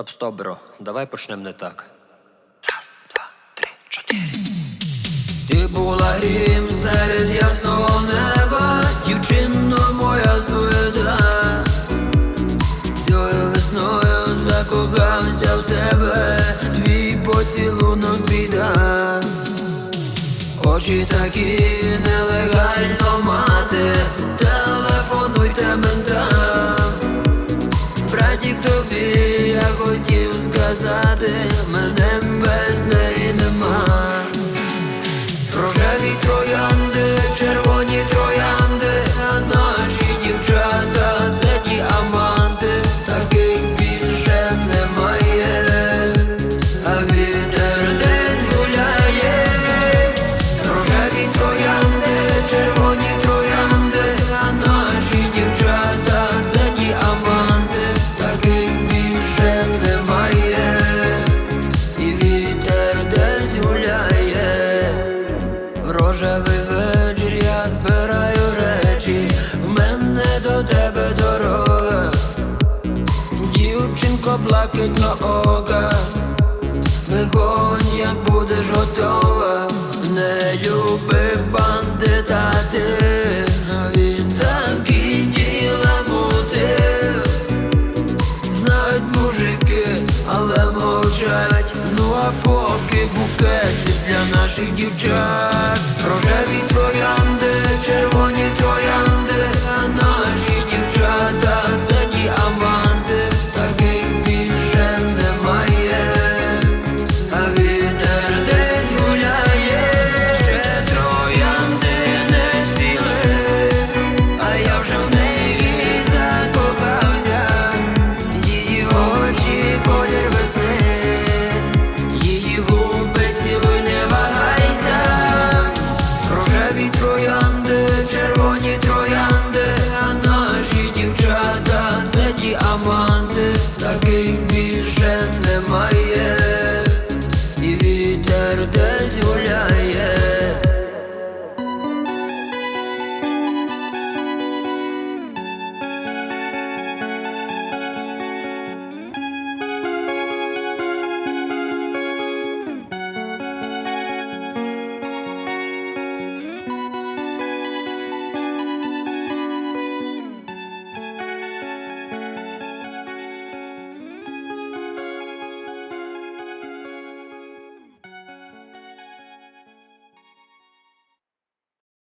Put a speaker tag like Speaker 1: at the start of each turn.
Speaker 1: Стоп, стоп, бро, давай почнемо не так. Раз, два, три, чотири. Ти була грім серед ясного неба, дівчино моя суета. Цією весною закохався в тебе, твій поцілунок біда. Очі такі нелегально мати, телефонуйте ментам. Братік тобі хотів сказати, мене дівчинко блакитно ока, виходь, як будеш готова, не любив бандита ти, він такі діла мутив. Знають мужики, але мовчать. Ну а поки букети для наших дівчат. Рожеві троянди, червоні троянди, а наші дівчата це діаманти, таких більше